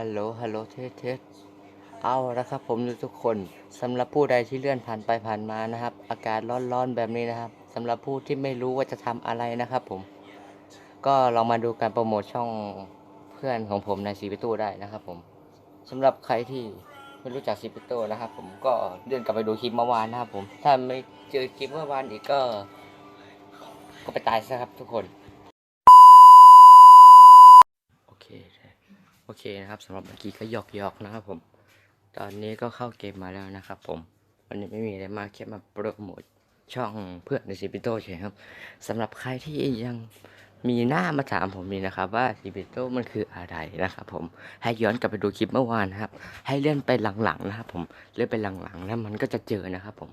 ฮัลโหล ฮัลโหล เทสเทสเอาละครับผมทุกคนสำหรับผู้ใดที่เลื่อนผ่านไปผ่านมานะครับ อากาศร้อนๆแบบนี้นะครับสำหรับผู้ที่ไม่รู้ว่าจะทำอะไรนะครับผม ก็ลองมาดูการโปรโมทช่องเพื่อนของผมในซีพิโต้ได้นะครับผมสำหรับใครที่ไม่รู้จักซีพิโต้นะครับ ผมก็เลื่อนกลับไปดูคลิปเมื่อวานนะครับผม ถ้าไม่เจอคลิปเมื่อวานอีกก็ ก็ไปตายซะครับทุกคน โอเค โอเค นะครับสำหรับเมื่อกี้ก็หยอกหยอกๆนะครับผม ตอนนี้ก็เข้าเกมมาแล้วนะครับผม วันนี้ไม่มีอะไรมากแค่มาโปรโมทช่องเพื่อนในซิปิโต้เฉยครับสำหรับใครที่ยังมีหน้ามาถามผมนี่นะครับ ว่าซิปิโต้มันคืออะไรนะครับผมให้ย้อนกลับไปดูคลิปเมื่อวานนะครับ ให้เลื่อนไปหลังๆนะครับผมเลื่อนไปหลังๆแล้วมันก็จะเจอนะครับผม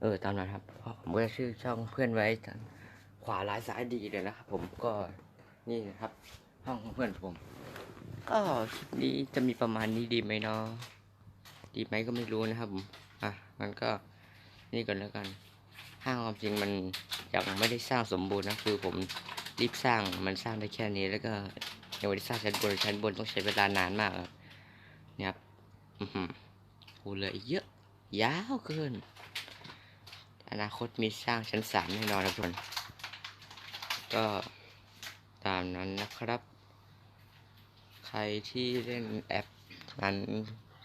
เออตามนั้นครับเพราะผมก็จะชื่อช่องเพื่อนไว้ขวาร้ายซ้ายดีเลยนะครับผมก็นี่นะครับ ห้องเพื่อนผม ก็คลิปนี้จะมีประมาณนี้ดีไหมเนาะดีไหมก็ไม่รู้นะครับผมอะมันก็นี่ก่อนแล้วกันห้างความจริงมันยังไม่ได้สร้างสมบูรณ์นะคือผมรีบสร้างมันสร้างได้แค่นี้แล้วก็ยังไม่ได้สร้างชั้นบนชั้นบนต้องใช้เวลานานมากเนี่ยครับอือหือโอ้เลยเยอะ ยาวเกิน อนาคตมีสร้างชั้นสามแน่นอนนะทุกคนก็ตามนั้นนะครับ ใครที่เล่นแอปนั้น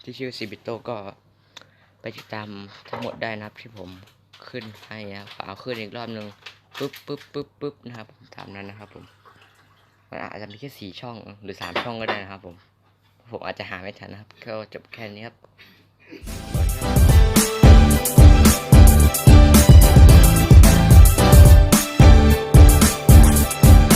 ที่ชื่อซิบิโตก็ไปติดตามทั้งหมดได้นะครับที่ผมขึ้นให้นะครับฝาขึ้นอีกรอบหนึ่งปึ๊บปึ๊บปึ๊บปึ๊บนะครับตามนั้นนะครับ ผมมันอาจจะมีแค่สี่ช่องหรือสามช่องก็ได้นะครับ ผม ผมอาจจะหาไม่ทันนะครับก็จบแค่นี้ครับ